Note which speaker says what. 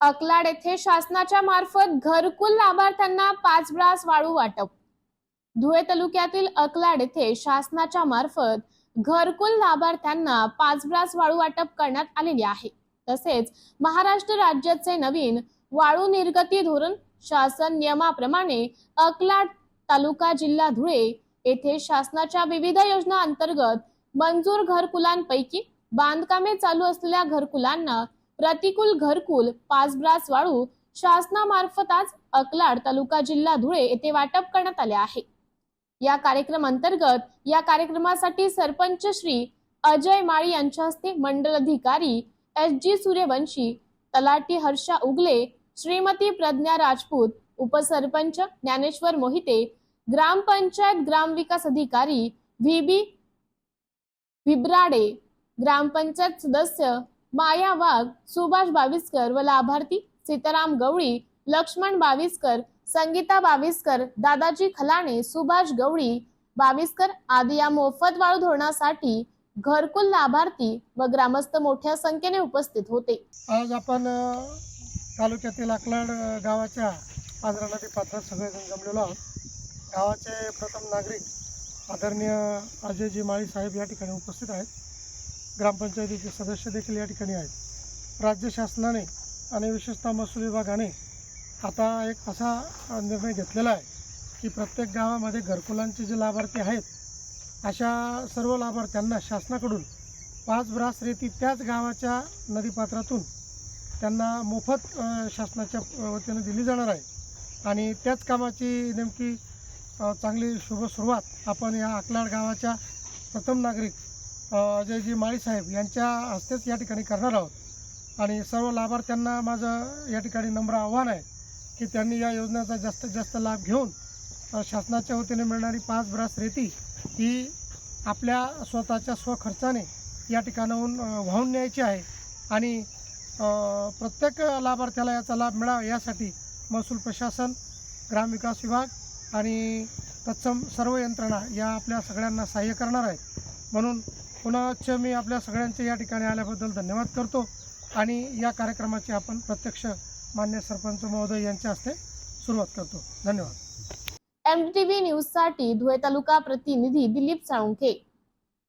Speaker 1: अकलाड येथे शासनाच्या मार्फत घरकुल लाभार्थ्यांना पाच ब्रास वाळू वाटप. धुळे तालुक्यातील अकलाड येथे शासनाच्या मार्फत घरकुल लाभार्थ्यांना पाच ब्रास वाळू वाटप करण्यात आलेले आहे. तसेच महाराष्ट्र राज्याचे नवीन वाळू निर्गती धोरण शासन नियमाप्रमाणे अकलाड तालुका जिल्हा धुळे येथे शासनाच्या विविध योजना अंतर्गत मंजूर घरकुलांपैकी बांधकामे चालू असलेल्या घरकुलांना प्रतिकूल घरकुल पाचब्रास वाळू शासनामार्फत आज अकलाड तालुका जिल्हा धुळे येथे वाटप करण्यात आले आहे. या कार्यक्रम अंतर्गत या कार्यक्रमासाठी सरपंच श्री अजय माळी यांच्या हस्ते मंडल अधिकारी एस जी सूर्यवंशी तलाटी हर्षा उगले श्रीमती प्रज्ञा राजपूत उपसरपंच ज्ञानेश्वर मोहिते ग्रामपंचायत ग्रामविकास अधिकारी व्ही बी विब्राडे ग्रामपंचायत सदस्य माया वाघ सुभाष बाविस्कर व लाभार्थी सीताराम गवळी लक्ष्मण बाविस्कर संगीता बाविस्कर दादाजी खलाणे सुभाष गवळी बाविस्कर आदी या मोफत वाळू धोरणासाठी घरकुल लाभार्थी व ग्रामस्थ मोठ्या संख्येने उपस्थित होते.
Speaker 2: आज आपण तालुक्यातील अकलाड गावाच्या आजरा नदी पात्रात सगळेजण जमलेलो आहोत. गावाचे प्रथम नागरिक आदरणीय अजयजी माळी साहेब या ठिकाणी उपस्थित आहेत. ग्रामपंचायतीचे सदस्य देखील या ठिकाणी आहेत. राज्य शासनाने आणि विशेषतः महसूल विभागाने आता एक असा निर्णय घेतलेला आहे की प्रत्येक गावामध्ये घरकुलांचे जे लाभार्थी आहेत अशा सर्व लाभार्थ्यांना शासनाकडून पाच ब्रास रेती त्याच गावाच्या नदीपात्रातून त्यांना मोफत शासनाच्या वतीनं दिली जाणार आहे. आणि त्याच कामाची नेमकी चांगली शुभ सुरुवात आपण या अकलाड गावाच्या प्रथम नागरिक अ, अजयजी माळीसाहेब यांच्या हस्तेच या ठिकाणी करणार आहोत. आणि सर्व लाभार्थ्यांना माझं या ठिकाणी नम्र आव्हान आहे की त्यांनी या योजनेचा जास्तीत जास्त लाभ घेऊन शासनाच्या वतीने मिळणारी पाच ब्रास रेती ही आपल्या स्वतःच्या स्वखर्चाने या ठिकाणाहून वाहून न्यायची आहे. आणि प्रत्येक लाभार्थ्याला याचा लाभ मिळावा यासाठी महसूल प्रशासन ग्रामविकास विभाग आणि तत्सम सर्व यंत्रणा या आपल्या सगळ्यांना सहाय्य करणार आहेत म्हणून पुन्हाच मी आपल्या सगळ्यांचे या ठिकाणी आल्याबद्दल धन्यवाद करतो. आणि या कार्यक्रमाची आपण प्रत्यक्ष मान्य सरपंच महोदय यांच्या हस्ते सुरुवात करतो. धन्यवाद.
Speaker 1: एम टी व्ही न्यूजसाठी धुळे तालुका प्रतिनिधी दिलीप साळुंखे